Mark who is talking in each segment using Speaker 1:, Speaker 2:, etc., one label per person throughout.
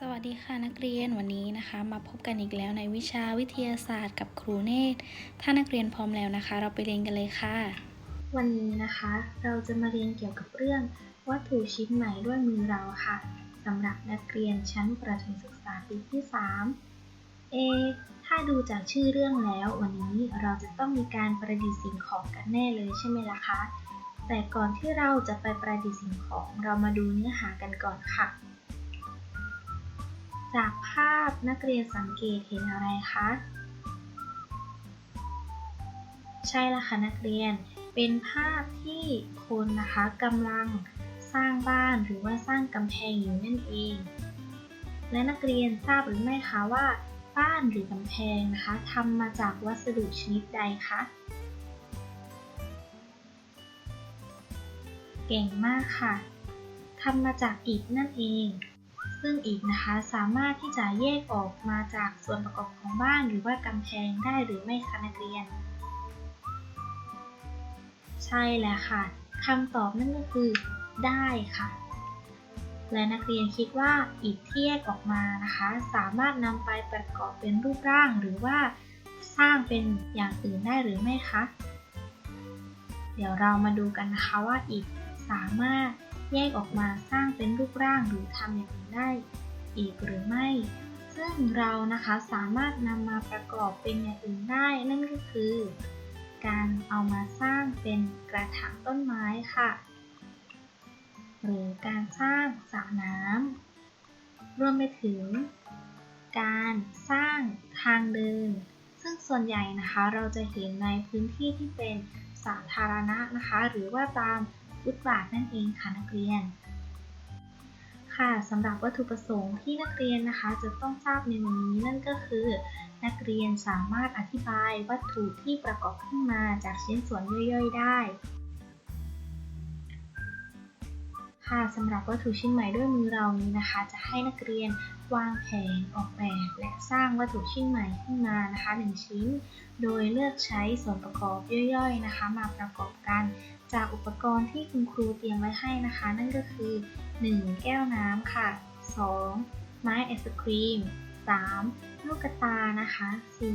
Speaker 1: สวัสดีค่ะนักเรียนวันนี้นะคะ มาพบกันอีกแล้วในวิชาวิทยาศาสตร์กับครูเนตถ้านักเรียนพร้อมแล้วนะคะ เราไปเรียนกันเลยค่ะ
Speaker 2: วันนี้นะคะ เราจะมาเรียนเกี่ยวกับเรื่องวัตถุชิ้นใหม่ด้วยมือเราค่ะสำหรับนักเรียนชั้นประถมศึกษาปีที่ 3 เอ ถ้าดูจากชื่อเรื่องแล้ว วันนี้เราจะต้องมีการประดิษฐ์สิ่งของกันแน่เลยใช่ไหมล่ะคะแต่ก่อนที่เราจะไปประดิษฐ์สิ่งของเรามาดูเนื้อหากันก่อนค่ะ จากภาพนักเรียนสังเกตเห็นอะไรคะ ใช่ละค่ะนักเรียน เป็นภาพที่คนนะคะกำลังสร้างบ้านหรือว่าสร้างกำแพงอยู่นั่นเอง และนักเรียนทราบหรือไม่คะว่า บ้านหรือกำแพงนะคะทำมาจากวัสดุชนิดใดคะเก่งมากค่ะทำมาจากอิฐนั่นเอง ซึ่งอิฐนะคะสามารถที่จะแยกออกมาจากส่วนประกอบของบ้านหรือว่ากำแพงได้หรือไม่คะนักเรียน ใช่แล้วค่ะคำตอบนั่นก็คือ ได้ค่ะ และนักเรียนคิดว่าอิฐที่แยกออกมานะคะ สามารถนำไปประกอบเป็นรูปร่างหรือว่าสร้างเป็นอย่างอื่นได้หรือไม่คะ เดี๋ยวเรามาดูกันนะคะว่าอิฐสามารถ แยกออกมาสร้างเป็นรูปร่างหรือทำอย่างอื่นได้ อีกหรือไม่ ซึ่งเรานะคะสามารถนำมาประกอบเป็นอย่างอื่นได้ นั่นก็คือ การเอามาสร้างเป็นกระถางต้นไม้ค่ะ หรือการสร้างสระน้ำรวมไปถึง การสร้างทางเดิน ซึ่งส่วนใหญ่นะคะเราจะเห็นในพื้นที่ที่เป็นสาธารณะนะคะ หรือว่าตาม ฟุตบาทนั่นเองค่ะนักเรียน ค่ะสำหรับวัตถุประสงค์ที่นักเรียนนะคะ จะต้องทราบในวันนี้นั่นก็คือ นักเรียนสามารถอธิบายวัตถุที่ประกอบขึ้นมาจากชิ้นส่วนย่อยๆ ได้ค่ะสำหรับวัตถุชิ้นใหม่ด้วยมือเรานี้นะคะ จะให้นักเรียน วางแผนออกแบบและสร้างวัตถุชิ้นใหม่ขึ้นมานะคะหนึ่งชิ้น โดยเลือกใช้ส่วนประกอบย่อยๆนะคะ มาประกอบกันจากอุปกรณ์ที่คุณครูเตรียมไว้ให้นะคะ นั่นก็คือ 1. แก้วน้ำค่ะ 2. ไม้ไอศครีม 3. ลูกตานะคะ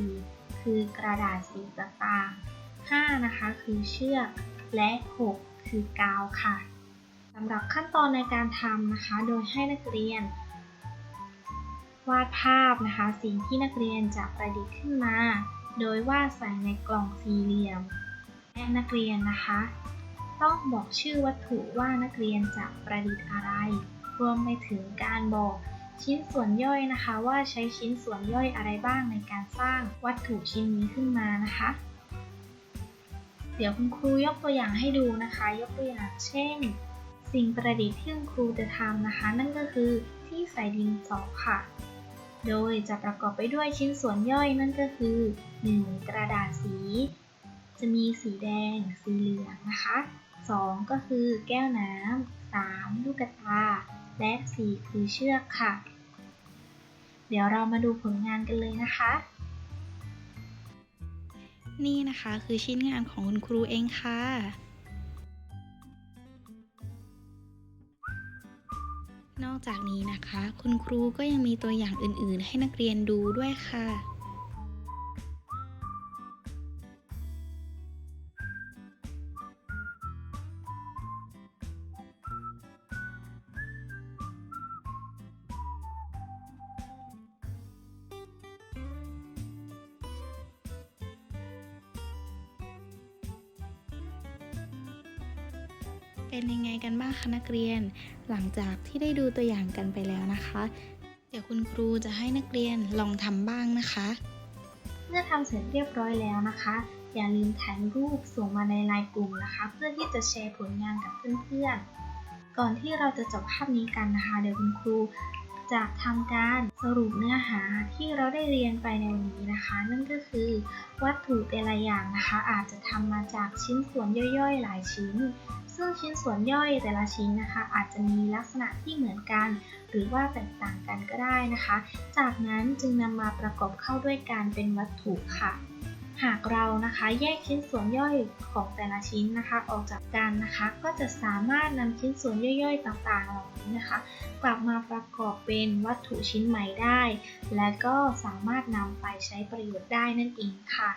Speaker 2: 4. คือกระดาษสีต่างๆ 5. นะคะ คือเชือกและ 6. คือกาวค่ะสำหรับขั้นตอนในการทำนะคะ โดยให้นักเรียน วาดภาพนะคะ สิ่งที่นักเรียนจะประดิษฐ์ขึ้นมา โดยวาดใส่ในกล่องสี่เหลี่ยม และนักเรียนนะคะ ต้องบอกชื่อวัตถุว่านักเรียนจะประดิษฐ์อะไร รวมไปถึงการบอกชิ้นส่วนย่อยนะคะว่าใช้ชิ้นส่วนย่อยอะไรบ้างในการสร้างวัตถุชิ้นนี้ขึ้นมานะคะ เดี๋ยวคุณครูยกตัวอย่างให้ดูนะคะ ยกตัวอย่างเช่น สิ่งประดิษฐ์ที่คุณครูจะทำนะคะ นั่นก็คือที่ใส่ดินสอค่ะ โดยจะประกอบไปด้วยชิ้นส่วนย่อยนั่นก็คือ 1. กระดาษสี จะมีสีแดง สีเหลืองนะคะ 2 ก็คือแก้วน้ำ 3 ลูกตา และ 4 คือเชือกค่ะ เดี๋ยวเรามาดูผลงานกันเลยนะคะ
Speaker 1: นี่นะคะคือชิ้นงานของคุณครูเองค่ะ นอกจากนี้นะคะ คุณครูก็ยังมีตัวอย่างอื่น ๆ ให้นักเรียนดูด้วยค่ะ เป็นยังไงกันบ้างคะนักเรียน หลังจากที่ได้ดูตัวอย่างกันไปแล้วนะคะ เดี๋ยวคุณครูจะให้นักเรียนลองทำบ้างนะคะ
Speaker 2: เมื่อทำเสร็จเรียบร้อยแล้วนะคะ อย่าลืมถ่ายรูปส่งมาในไลน์กลุ่มนะคะ เพื่อที่จะแชร์ผลงานกับเพื่อนๆ ก่อนที่เราจะจบภาพนี้กันนะคะ เดี๋ยวคุณครูจะทำการสรุปเนื้อหาที่เราได้เรียนไปในวันนี้นะคะ นั่นก็คือวัตถุแต่ละอย่างนะคะ อาจจะทำมาจากชิ้นส่วนย่อยๆ หลายชิ้น ซึ่งชิ้นส่วนย่อยแต่ละชิ้นนะคะ อาจจะมีลักษณะที่เหมือนกัน หรือว่าแตกต่างกันก็ได้นะคะ จากนั้นจึงนำมาประกอบเข้าด้วยการเป็นวัตถุค่ะ หากเรานะคะแยกชิ้นส่วนย่อยของแต่ละชิ้นนะคะ ออกจากกันนะคะ ก็จะสามารถนำชิ้นส่วนย่อยๆ ต่างๆเหล่านี้นะคะ กลับมาประกอบเป็นวัตถุชิ้นใหม่ได้ และก็สามารถนำไปใช้ประโยชน์ได้นั่นเองค่ะ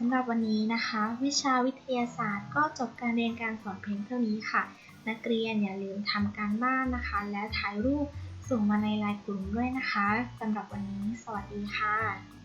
Speaker 2: สำหรับวันนี้นะคะ วิชาวิทยาศาสตร์ก็จบการเรียนการสอนเพียงเท่านี้ค่ะ นักเรียนอย่าลืมทำการบ้านนะคะ และถ่ายรูปส่งมาในไลน์กลุ่มด้วยนะคะสำหรับวันนี้ สวัสดีค่ะ